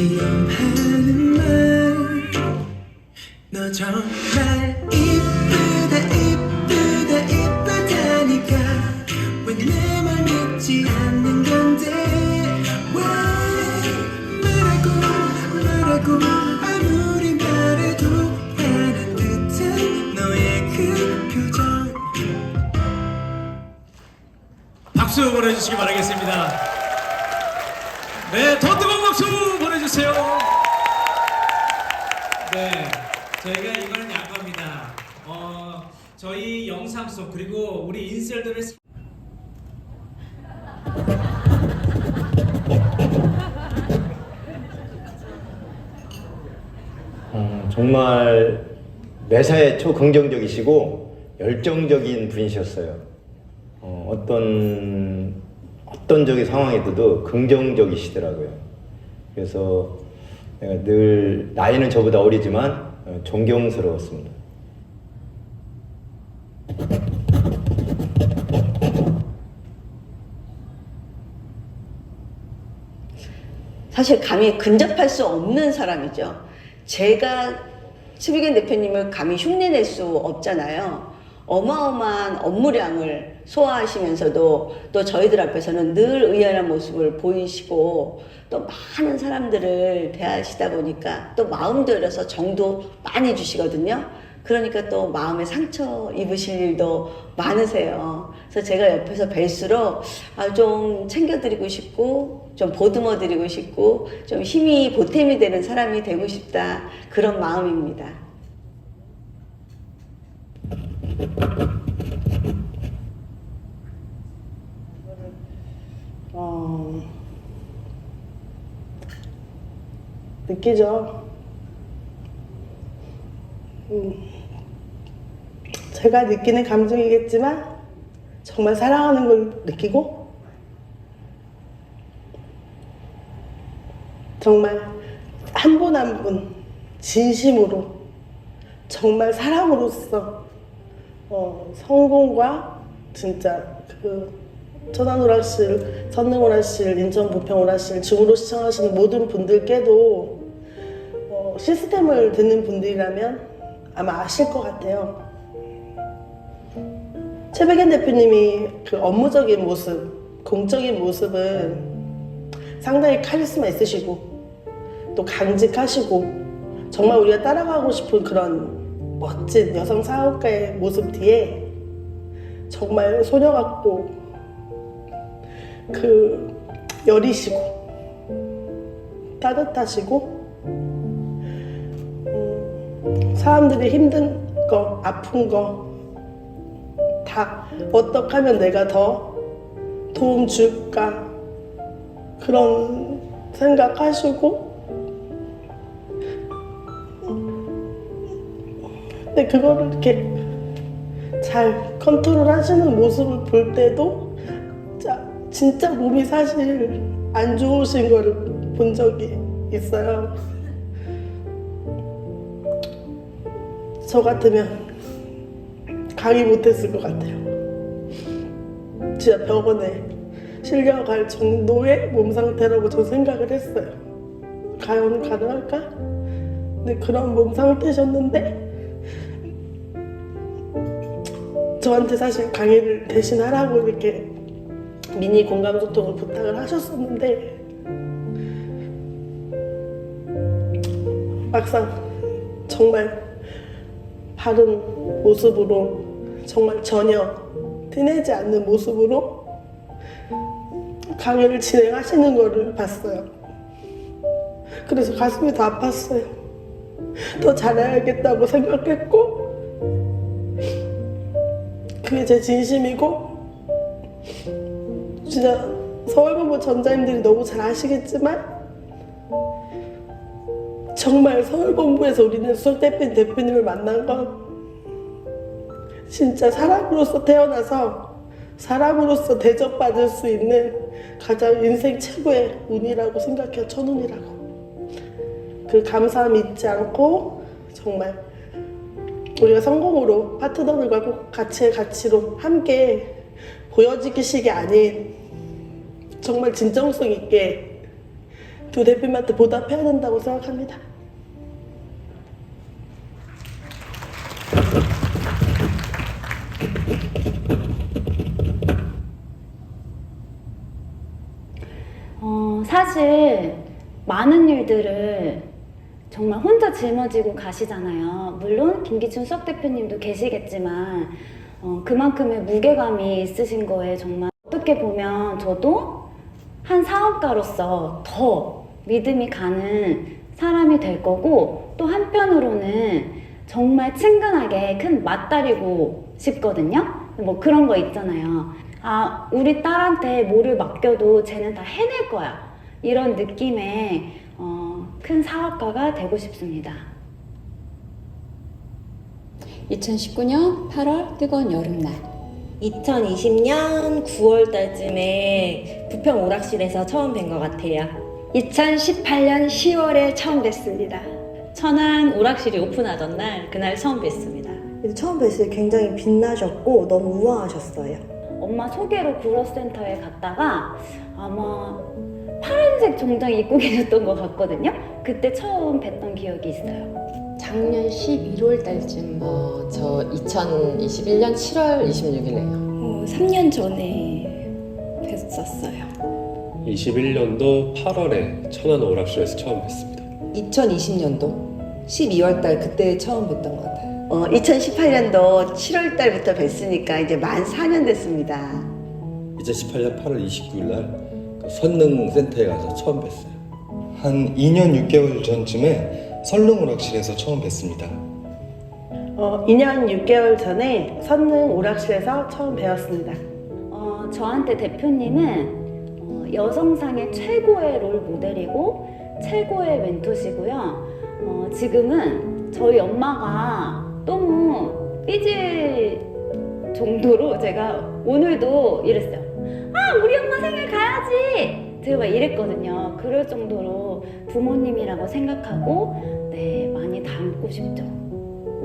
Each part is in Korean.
지금 하는 말 너 정말 이쁘다 이쁘다 이쁘다니까. 왜 내 말 믿지 않는 건데? 왜 말하고 말하고 아무리 말해도 하는 듯한 너의 그 표정. 박수 보내주시기 바라겠습니다. 네, 더 뜨거운 박수! 주세요. 네, 저희가 이거는 약합니다. 어, 저희 영상 속 그리고 우리 인셀들을 어, 정말 매사에 초긍정적이시고 열정적인 분이셨어요. 어, 어떤 어떤 적인 상황에도 긍정적이시더라고요. 그래서 내가 늘 나이는 저보다 어리지만 어, 존경스러웠습니다. 사실 감히 근접할 수 없는 사람이죠. 제가 수비견 대표님을 감히 흉내낼 수 없잖아요. 어마어마한 업무량을 소화하시면서도 또 저희들 앞에서는 늘 의연한 모습을 보이시고 또 많은 사람들을 대하시다 보니까 또 마음도 열어서 정도 많이 주시거든요. 그러니까 또 마음에 상처 입으실 일도 많으세요. 그래서 제가 옆에서 뵐수록 아, 좀 챙겨드리고 싶고, 좀 보듬어 드리고 싶고, 좀 힘이 보탬이 되는 사람이 되고 싶다. 그런 마음입니다. 어, 느끼죠. 음, 제가 느끼는 감정이겠지만 정말 사랑하는 걸 느끼고 정말 한 분 한분 진심으로 정말 사람으로서 어, 성공과 진짜 그 천안 오락실, 선릉 오락실, 인천 부평 오락실 중으로 시청하시는 모든 분들께도 어, 시스템을 듣는 분들이라면 아마 아실 것 같아요. 최백현 대표님이 그 업무적인 모습, 공적인 모습은 상당히 카리스마 있으시고 또 강직하시고 정말 우리가 따라가고 싶은 그런 멋진 여성 사업가의 모습 뒤에 정말 소녀 같고 그 여리시고 따뜻하시고 음, 사람들이 힘든 거 아픈 거 다 어떻게 하면 내가 더 도움 줄까? 그런 생각하시고 근데 그거를 이렇게 잘 컨트롤 하시는 모습을 볼 때도 진짜, 진짜 몸이 사실 안 좋으신 거를 본 적이 있어요. 저 같으면 강의 못했을 것 같아요. 진짜 병원에 실려갈 정도의 몸 상태라고 저 생각을 했어요. 가연 가능할까? 근데 그런 몸 상태셨는데 저한테 사실 강의를 대신 하라고 이렇게 미니 공감 소통을 부탁을 하셨었는데 막상 정말 바른 모습으로 정말 전혀 티내지 않는 모습으로 강의를 진행하시는 거를 봤어요. 그래서 가슴이 더 아팠어요. 더 잘해야겠다고 생각했고 그게 제 진심이고 진짜 서울본부 전자님들이 너무 잘 아시겠지만 정말 서울본부에서 우리는 수석 대표님 대표님을 만난 건 진짜 사람으로서 태어나서 사람으로서 대접받을 수 있는 가장 인생 최고의 운이라고 생각해요. 천운이라고. 그 감사함 잊지 않고 정말 우리가 성공으로 파트너들과 꼭 가치의 가치로 함께 보여지기식이 아닌 정말 진정성 있게 두 대표님한테 보답해야 된다고 생각합니다. 어, 사실 많은 일들을 정말 혼자 짊어지고 가시잖아요. 물론 김기춘 수석 대표님도 계시겠지만 어, 그만큼의 무게감이 있으신 거에 정말 어떻게 보면 저도 한 사업가로서 더 믿음이 가는 사람이 될 거고 또 한편으로는 정말 친근하게 큰 맞다리고 싶거든요. 뭐 그런 거 있잖아요. 아, 우리 딸한테 뭐를 맡겨도 쟤는 다 해낼 거야. 이런 느낌의 어, 큰 사업가가 되고 싶습니다. 2019년 8월 뜨거운 여름날 2020년 9월 달쯤에 부평 오락실에서 처음 뵌 것 같아요. 2018년 10월에 처음 뵀습니다. 천안 오락실이 오픈하던 날 그날 처음 뵀습니다. 처음 뵀을 때 굉장히 빛나셨고 너무 우아하셨어요. 엄마 소개로 구로센터에 갔다가 아마 파란색 정장 입고 계셨던 것 같거든요. 그때 처음 뵀던 기억이 있어요. 작년 11월 달쯤 어, 저 2021년 7월 26일에요. 어, 3년 전에 뵀었어요. 21년도 8월에 천안 오락실에서 처음 뵀습니다. 2020년도 12월 달 그때 처음 뵀던 것 같아요. 어, 2018년도 7월 달부터 뵀으니까 이제 만 4년 됐습니다. 2018년 8월 29일 날 선능 센터에 가서 처음 뵀어요. 한 2년 6개월 전쯤에 설릉 오락실에서 처음 뵀습니다. 어, 2년 6개월 전에 선릉 오락실에서 처음 배웠습니다. 어, 저한테 대표님은 어, 여성상의 최고의 롤 모델이고 최고의 멘토시고요. 어, 지금은 저희 엄마가 너무 삐질 정도로 제가 오늘도 이랬어요. 아, 우리 엄마 가야지! 제가 막 이랬거든요. 그럴 정도로 부모님이라고 생각하고, 네, 많이 닮고 싶죠.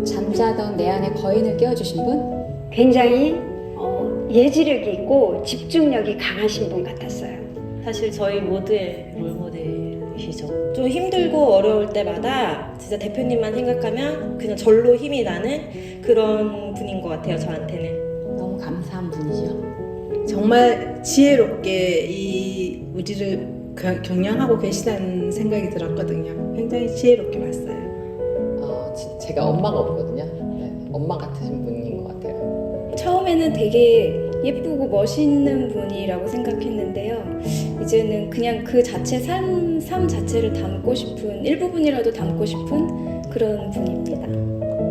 잠자던 내 안에 거인을 깨워주신 분? 굉장히 어, 예지력이 있고 집중력이 강하신 분 같았어요. 사실 저희 모두의 롤모델이시죠. 좀 힘들고 어려울 때마다 진짜 대표님만 생각하면 그냥 절로 힘이 나는 그런 분인 것 같아요, 저한테는. 너무 감사한 분이죠. 정말 지혜롭게 이 우지를 겨- 경영하고 계시다는 생각이 들었거든요. 굉장히 지혜롭게 봤어요. 어, 지- 제가 엄마가 없거든요. 네, 엄마 같으신 분인 것 같아요. 처음에는 되게 예쁘고 멋있는 분이라고 생각했는데요. 이제는 그냥 그 자체 삶, 삶 자체를 담고 싶은 일부분이라도 담고 싶은 그런 분입니다.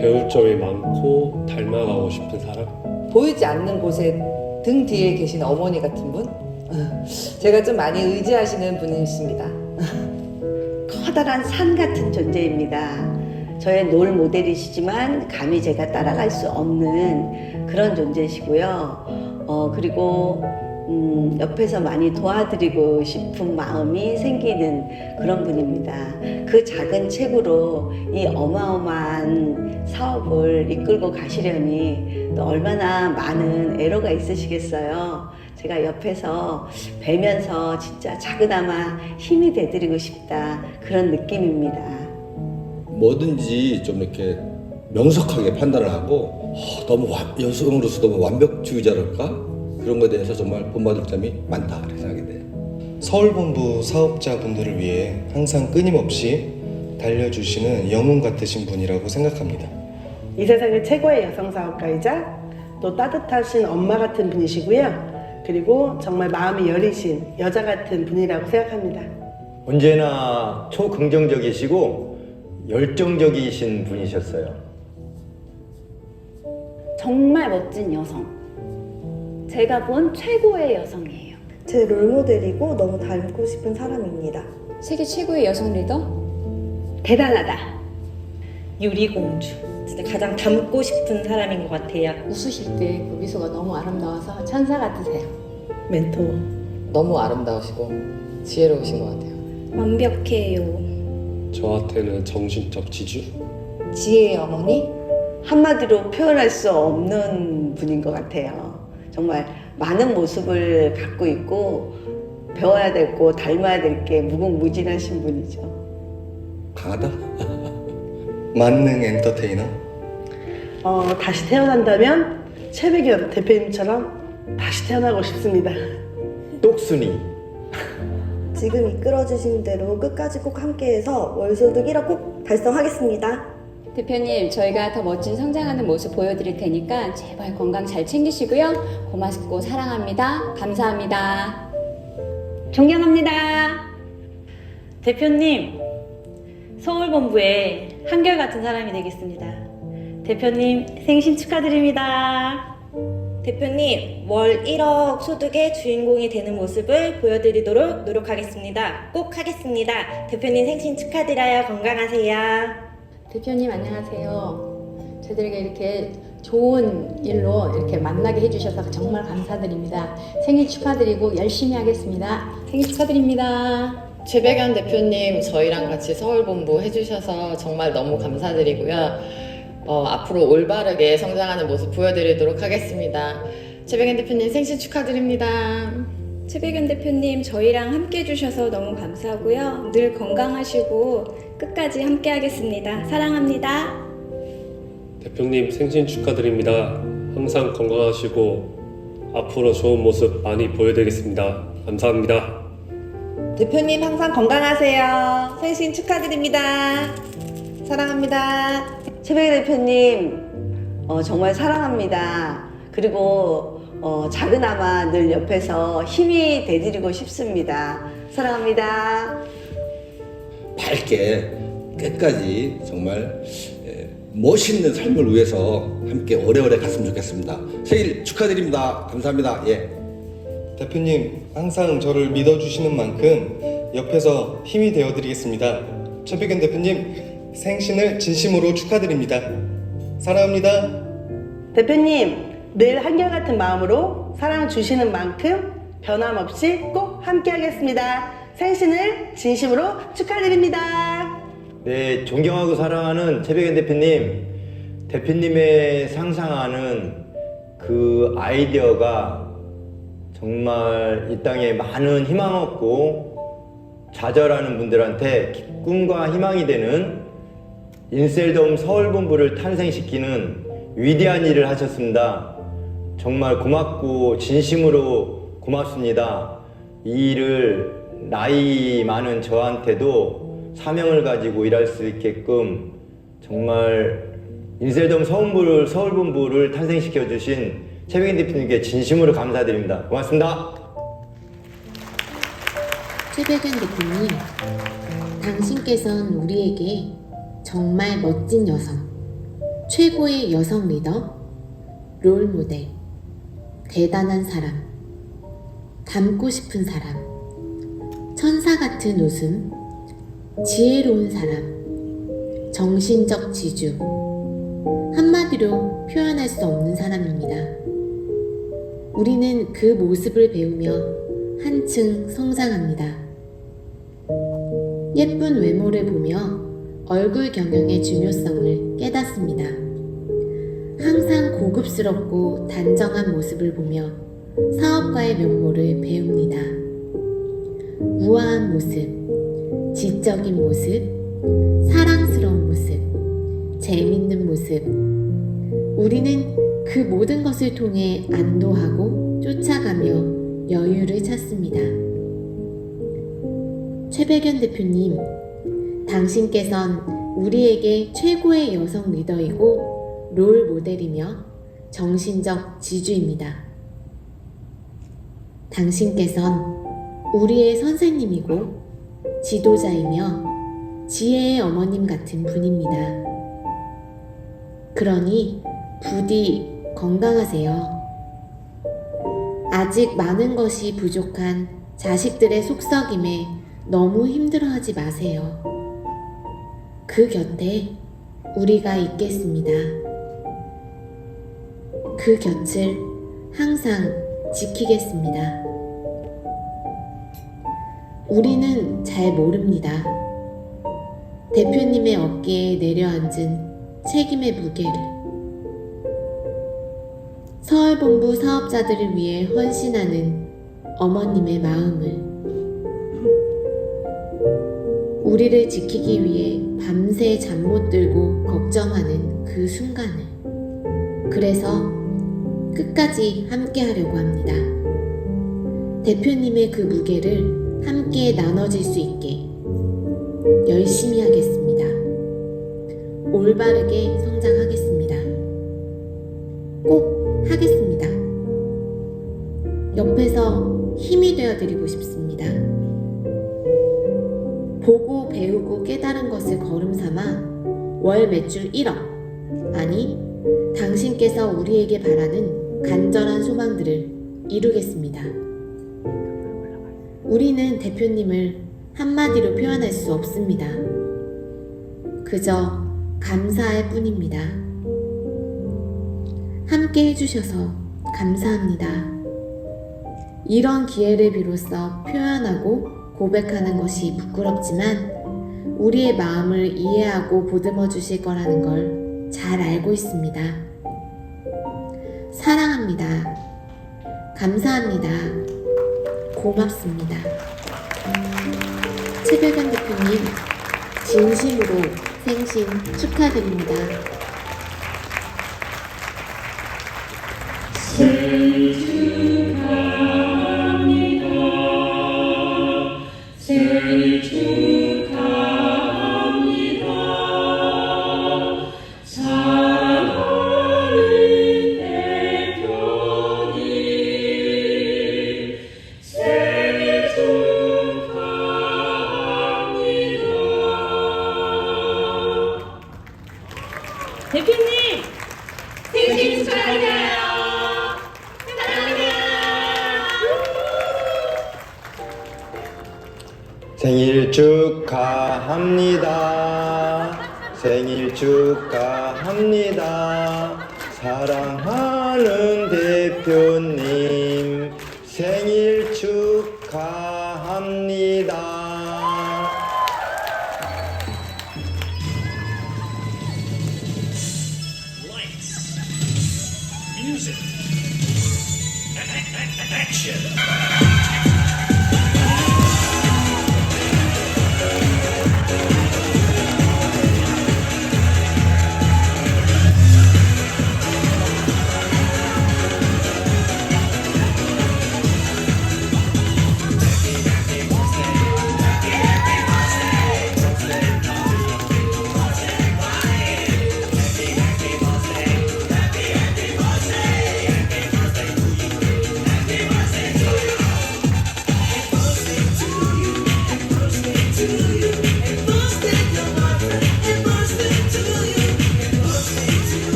배울 점이 많고 닮아가고 싶은 사람? 보이지 않는 곳에 등 뒤에 계신 어머니 같은 분? 제가 좀 많이 의지하시는 분이십니다. 커다란 산 같은 존재입니다. 저의 롤 모델이시지만 감히 제가 따라갈 수 없는 그런 존재시고요. 어, 그리고 음, 옆에서 많이 도와드리고 싶은 마음이 생기는 그런 분입니다. 그 작은 책으로 이 어마어마한 사업을 이끌고 가시려니 또 얼마나 많은 애로가 있으시겠어요. 제가 옆에서 뵈면서 진짜 작은아마 힘이 돼드리고 싶다 그런 느낌입니다. 뭐든지 좀 이렇게 명석하게 판단을 하고 어, 너무 완- 여성으로서 너무 완벽주의자랄까? 그런 것에 대해서 정말 본받을 점이 많다 생각이 돼요. 서울본부 사업자분들을 위해 항상 끊임없이 달려주시는 영웅 같으신 분이라고 생각합니다. 이 세상의 최고의 여성 사업가이자 또 따뜻하신 엄마 같은 분이시고요. 그리고 정말 마음이 여리신 여자 같은 분이라고 생각합니다. 언제나 초긍정적이시고 열정적이신 분이셨어요. 정말 멋진 여성. 제가 본 최고의 여성이에요. 제 롤모델이고 너무 닮고 싶은 사람입니다. 세계 최고의 여성 리더? 대단하다. 유리공주. 진짜 가장 닮고 싶은 사람인 것 같아요. 웃으실 때 그 미소가 너무 아름다워서 천사 같으세요. 멘토. 너무 아름다우시고 지혜로우신 것 같아요. 완벽해요. 저한테는 정신적 지주? 지혜의 어머니? 한마디로 표현할 수 없는 분인 것 같아요. 정말 많은 모습을 갖고 있고 배워야 되고 닮아야 될 게 무궁무진하신 분이죠. 강하다? 만능 엔터테이너? 어, 다시 태어난다면 최백연 대표님처럼 다시 태어나고 싶습니다. 똑순이. 지금 이끌어주신 대로 끝까지 꼭 함께해서 월소득 1억 꼭 달성하겠습니다. 대표님, 저희가 더 멋진 성장하는 모습 보여드릴 테니까 제발 건강 잘 챙기시고요. 고맙고 사랑합니다. 감사합니다. 존경합니다. 대표님, 서울본부의 한결같은 사람이 되겠습니다. 대표님, 생신 축하드립니다. 대표님, 월 1억 소득의 주인공이 되는 모습을 보여드리도록 노력하겠습니다. 꼭 하겠습니다. 대표님 생신 축하드려요. 건강하세요. 대표님 안녕하세요. 저희들에게 이렇게 좋은 일로 이렇게 만나게 해주셔서 정말 감사드립니다. 생일 축하드리고 열심히 하겠습니다. 생일 축하드립니다. 최백연 대표님 저희랑 같이 서울본부 해주셔서 정말 너무 감사드리고요. 어, 앞으로 올바르게 성장하는 모습 보여드리도록 하겠습니다. 최백연 대표님 생신 축하드립니다. 최백연 대표님 저희랑 함께 해주셔서 너무 감사하고요. 늘 건강하시고 끝까지 함께 하겠습니다. 사랑합니다. 대표님 생신 축하드립니다. 항상 건강하시고 앞으로 좋은 모습 많이 보여드리겠습니다. 감사합니다. 대표님 항상 건강하세요. 생신 축하드립니다. 사랑합니다. 최백희 대표님 어, 정말 사랑합니다. 그리고 어, 작은아마 늘 옆에서 힘이 돼드리고 싶습니다. 사랑합니다. 밝게 끝까지 정말 예, 멋있는 삶을 위해서 함께 오래오래 갔으면 좋겠습니다. 생일 축하드립니다. 감사합니다. 예. 대표님, 항상 저를 믿어주시는 만큼 옆에서 힘이 되어드리겠습니다. 최백현 대표님, 생신을 진심으로 축하드립니다. 사랑합니다. 대표님, 늘 한결같은 마음으로 사랑 주시는 만큼 변함없이 꼭 함께하겠습니다. 생신을 진심으로 축하드립니다. 네, 존경하고 사랑하는 최백현 대표님, 대표님의 상상하는 그 아이디어가 정말 이 땅에 많은 희망 얻고 좌절하는 분들한테 꿈과 희망이 되는 인셀덤 서울본부를 탄생시키는 위대한 일을 하셨습니다. 정말 고맙고 진심으로 고맙습니다. 이 일을 나이 많은 저한테도 사명을 가지고 일할 수 있게끔 정말 인셀덤 서울본부를, 서울본부를 탄생시켜 주신 최백인 대표님께 진심으로 감사드립니다. 고맙습니다. 최백현 대표님, 당신께선 우리에게 정말 멋진 여성, 최고의 여성 리더, 롤 모델, 대단한 사람, 닮고 싶은 사람, 천사 같은 웃음, 지혜로운 사람, 정신적 지주, 한마디로 표현할 수 없는 사람입니다. 우리는 그 모습을 배우며 한층 성장합니다. 예쁜 외모를 보며 얼굴 경영의 중요성을 깨닫습니다. 항상 고급스럽고 단정한 모습을 보며 사업가의 면모를 배웁니다. 우아한 모습, 지적인 모습, 사랑스러운 모습, 재밌는 모습. 우리는 그 모든 것을 통해 안도하고 쫓아가며 여유를 찾습니다. 최백연 대표님, 당신께선 우리에게 최고의 여성 리더이고 롤 모델이며 정신적 지주입니다. 당신께선 우리의 선생님이고 지도자이며 지혜의 어머님 같은 분입니다. 그러니 부디 건강하세요. 아직 많은 것이 부족한 자식들의 속썩임에 너무 힘들어하지 마세요. 그 곁에 우리가 있겠습니다. 그 곁을 항상 지키겠습니다. 우리는 잘 모릅니다. 대표님의 어깨에 내려앉은 책임의 무게를 서울본부 사업자들을 위해 헌신하는 어머님의 마음을 우리를 지키기 위해 밤새 잠 못 들고 걱정하는 그 순간을 그래서 끝까지 함께 하려고 합니다. 대표님의 그 무게를 함께 나눠질 수 있게 열심히 하겠습니다. 올바르게 성장하겠습니다. 꼭 하겠습니다. 옆에서 힘이 되어 드리고 싶습니다. 보고 배우고 깨달은 것을 걸음 삼아 월 매출 1억 아니 당신께서 우리에게 바라는 간절한 소망들을 이루겠습니다. 우리는 대표님을 한마디로 표현할 수 없습니다. 그저 감사할 뿐입니다. 함께 해주셔서 감사합니다. 이런 기회를 비로소 표현하고 고백하는 것이 부끄럽지만 우리의 마음을 이해하고 보듬어 주실 거라는 걸 잘 알고 있습니다. 사랑합니다. 감사합니다. 고맙습니다. 최백현 대표님, 진심으로 생신 축하드립니다. 생일 축하합니다. 생일 축하합니다. 사랑하는 대표님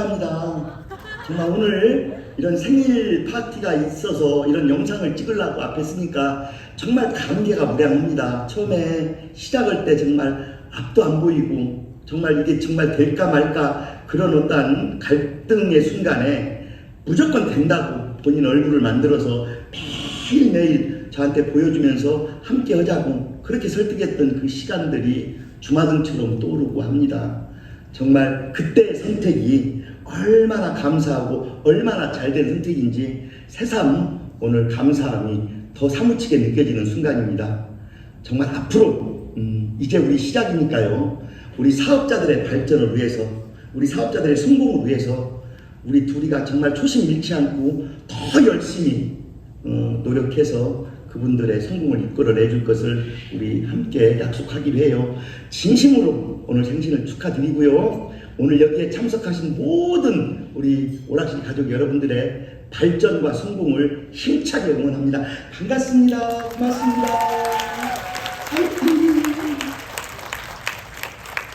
축하합니다. 정말 오늘 이런 생일 파티가 있어서 이런 영상을 찍으려고 앞에 쓰니까 정말 감개가 무량합니다. 처음에 시작할 때 정말 앞도 안 보이고 정말 이게 정말 될까 말까 그런 어떤 갈등의 순간에 무조건 된다고 본인 얼굴을 만들어서 매일매일 저한테 보여주면서 함께 하자고 그렇게 설득했던 그 시간들이 주마등처럼 떠오르고 합니다. 정말 그때의 선택이 얼마나 감사하고 얼마나 잘된 선택인지 새삼 오늘 감사함이 더 사무치게 느껴지는 순간입니다. 정말 앞으로 음, 이제 우리 시작이니까요. 우리 사업자들의 발전을 위해서 우리 사업자들의 성공을 위해서 우리 둘이가 정말 초심 잃지 않고 더 열심히 어, 노력해서 그분들의 성공을 이끌어내 줄 것을 우리 함께 약속하기로 해요. 진심으로 오늘 생신을 축하드리고요. 오늘 여기에 참석하신 모든 우리 오락실 가족 여러분들의 발전과 성공을 힘차게 응원합니다. 반갑습니다. 고맙습니다.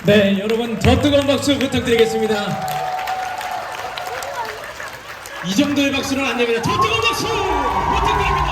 네, 여러분 더 뜨거운 박수 부탁드리겠습니다. 이 정도의 박수는 안 됩니다. 더 뜨거운 박수 부탁드립니다.